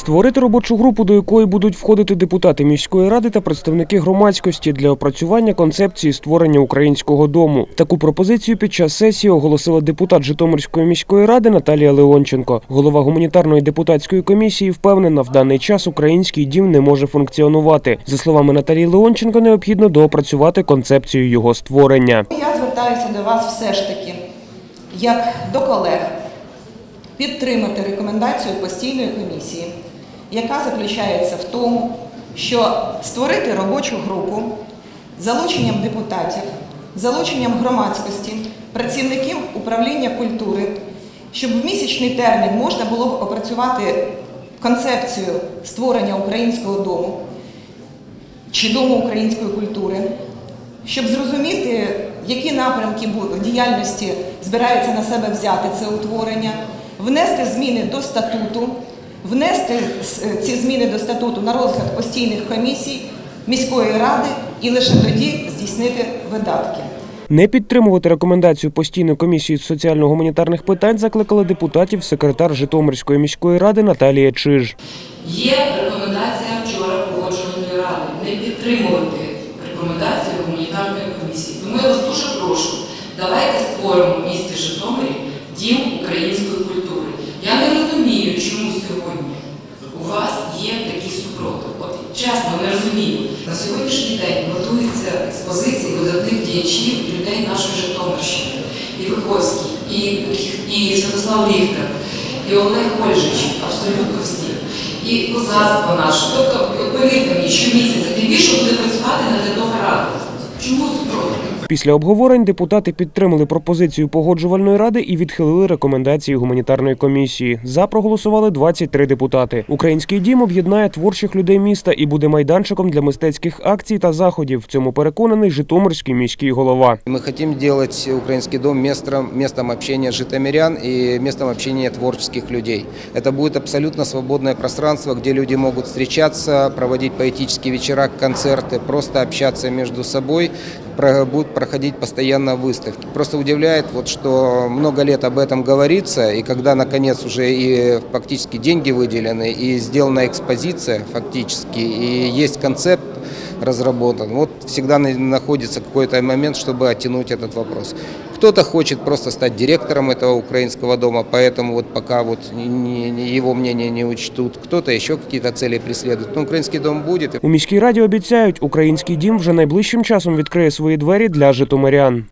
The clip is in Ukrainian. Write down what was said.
Створити робочу групу, до якої будуть входити депутати міської ради та представники громадськості для опрацювання концепції створення українського дому. Таку пропозицію під час сесії оголосила депутат Житомирської міської ради Наталія Леонченко. Голова гуманітарної депутатської комісії впевнена, в даний час український дім не може функціонувати. За словами Наталії Леонченко, необхідно доопрацювати концепцію його створення. Я звертаюся до вас все ж таки, як до колег, підтримати рекомендацію постійної комісії, яка заключається в тому, що створити робочу групу залученням депутатів, залученням громадськості, працівників управління культури, щоб в місячний термін можна було б опрацювати концепцію створення українського дому чи дому української культури, щоб зрозуміти, які напрямки діяльності збирається на себе взяти це утворення, внести зміни до статуту, внести ці зміни до статуту на розгляд постійних комісій міської ради і лише тоді здійснити видатки. Не підтримувати рекомендацію постійної комісії з соціально-гуманітарних питань закликала депутатів секретар Житомирської міської ради Наталія Чиж. Є рекомендація вчора погоджувальної ради не підтримувати рекомендації гуманітарної комісії. Тому я вас дуже прошу, давайте створимо в місті Житомирі дім української культури. Я не розумію, чому сьогодні у вас є такі супротив. От чесно, не розумію. На сьогоднішній день готуються експозиції видатних діячів людей нашої Житомирщини. І Виховський, і, і Святослав Ліхтер, і Олег Ольжич, абсолютно всі і козацтво наше. Тобто, повірте мені, щомісяця, тим більше буде працювати на рядова рада. Чому супроти? Після обговорень депутати підтримали пропозицію погоджувальної ради і відхилили рекомендації гуманітарної комісії. За проголосували 23 депутати. Український дім об'єднає творчих людей міста і буде майданчиком для мистецьких акцій та заходів. В цьому переконаний Житомирський міський голова. Мы хотим делать Украинский дом местом, местом общения житомирян и местом общения творческих людей. Это будет абсолютно свободное пространство, где люди могут встречаться, проводить поэтические вечера, концерты, просто общаться между собой. Будут проходить постоянно выставки. Просто удивляет, вот, что много лет об этом говорится, и когда наконец уже и фактически деньги выделены, и сделана экспозиция фактически, и есть концепт, разработан. Вот всегда на- находится какой-то момент, чтобы оттянуть этот вопрос. Кто-то хочет просто стать директором этого украинского дома, поэтому вот пока вот его мнение не учтут. Кто-то еще какие-то цели преследует. Но украинский дом будет. У міській раді обіцяють, український дім вже найближчим часом відкриє свої двері для житомирян.